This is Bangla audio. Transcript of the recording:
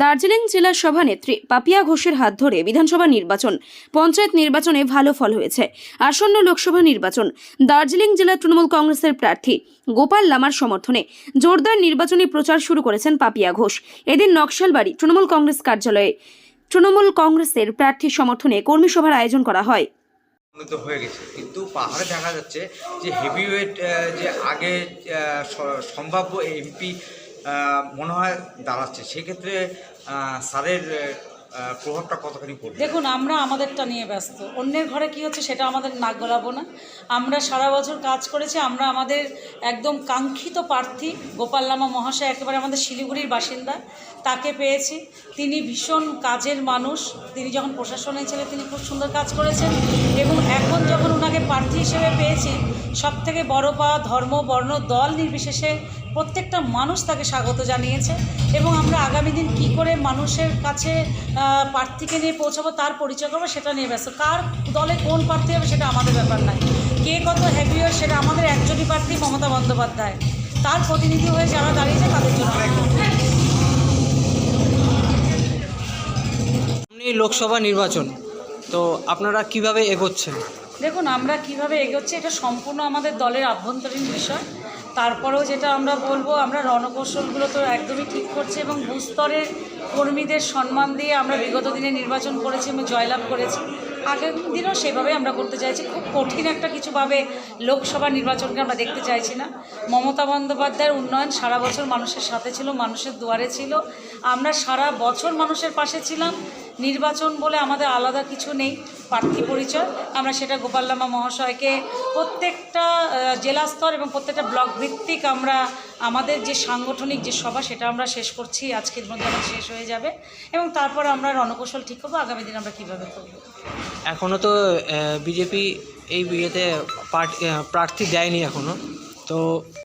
দার্জিলিং জেলার সভানেত্রী পাপিয়া ঘোষের হাত ধরে বিধানসভা নির্বাচন, পঞ্চায়েত নির্বাচনে ভালো ফল হয়েছে। আসন্ন লোকসভা নির্বাচন, দার্জিলিং জেলা তৃণমূল কংগ্রেসের প্রার্থী গোপাল লামার সমর্থনে জোরদার নির্বাচনী প্রচার শুরু করেছেন পাপিয়া ঘোষ। এদিন নকশালবাড়ি তৃণমূল কংগ্রেস কার্যালয়ে তৃণমূল কংগ্রেসের প্রার্থী সমর্থনে কর্মী সভার আয়োজন করা হয়। হয়ে গেছে। কিন্তু পাহাড়ে দেখা যাচ্ছে যে হেভিওয়েট যে আগে সম্ভাব্য এমপি মনে হয় দাঁড়াচ্ছে। সেক্ষেত্রে স্যারের প্রভাবটা কতখানি পড়বে? দেখুন, আমরা আমাদেরটা নিয়ে ব্যস্ত। অন্যের ঘরে কি হচ্ছে সেটা আমাদের নাক গলাবো না। আমরা সারা বছর কাজ করেছি, আমরা আমাদের একদম কাঙ্ক্ষিত প্রার্থী গোপাল লামা মহাশয়, একেবারে আমাদের শিলিগুড়ির বাসিন্দা, তাকে পেয়েছি। তিনি ভীষণ কাজের মানুষ। তিনি যখন প্রশাসনে ছিলেন তিনি খুব সুন্দর কাজ করেছেন। এবং এখন যখন ওনাকে প্রার্থী হিসেবে পেয়েছি সব থেকে বড় পাওয়া ধর্ম, বর্ণ, দল নির্বিশেষে প্রত্যেকটা মানুষ তাকে স্বাগত জানিয়েছে এবং আমরা আগামী দিন কী করে মানুষের কাছে প্রার্থীকে নিয়ে পৌঁছাবো তার পরিচয় করব সেটা নিয়ে ব্যস্ত। কার দলে কোন প্রার্থী হবে সেটা আমাদের ব্যাপার নয়। কে কত হ্যাপিও সেটা আমাদের একজনই প্রার্থী মমতা বন্দ্যোপাধ্যায়। তার প্রতিনিধি হয়ে যারা দাঁড়িয়েছে তাদের জন্য লোকসভা নির্বাচন তো আপনারা কীভাবে এগোচ্ছেন? দেখুন আমরা কীভাবে এগোচ্ছি এটা সম্পূর্ণ আমাদের দলের আভ্যন্তরীণ বিষয়। তারপরেও যেটা আমরা বলব, আমরা রণকৌশলগুলো তো একদমই ঠিক করছি এবং ভূস্তরের কর্মীদের সম্মান দিয়ে আমরা বিগত দিনে নির্বাচন করেছি এবং জয়লাভ করেছি। আগের দিনও সেভাবে আমরা করতে চাইছি। খুব কঠিন একটা কিছুভাবে লোকসভা নির্বাচনকে আমরা দেখতে চাইছি না। মমতা বন্দ্যোপাধ্যায়ের উন্নয়ন সারা বছর মানুষের সাথে ছিল, মানুষের দুয়ারে ছিল। আমরা সারা বছর মানুষের পাশে ছিলাম। নির্বাচন বলে আমাদের আলাদা কিছু নেই, প্রার্থী পরিচয়। আমরা সেটা গোপাল্লামা মহাশয়কে প্রত্যেকটা জেলা স্তর এবং প্রত্যেকটা ব্লক ভিত্তিক আমরা, আমাদের যে সাংগঠনিক যে সভা, সেটা আমরা শেষ করছি। আজকের মধ্যে শেষ হয়ে যাবে। এবং তারপর আমরা রণকৌশল ঠিক করব। আগামী দিন আমরা কীভাবে করব? এখনও তো বিজেপি এই বিয়েতে পার্টি প্রার্থী দেয়নি এখনও তো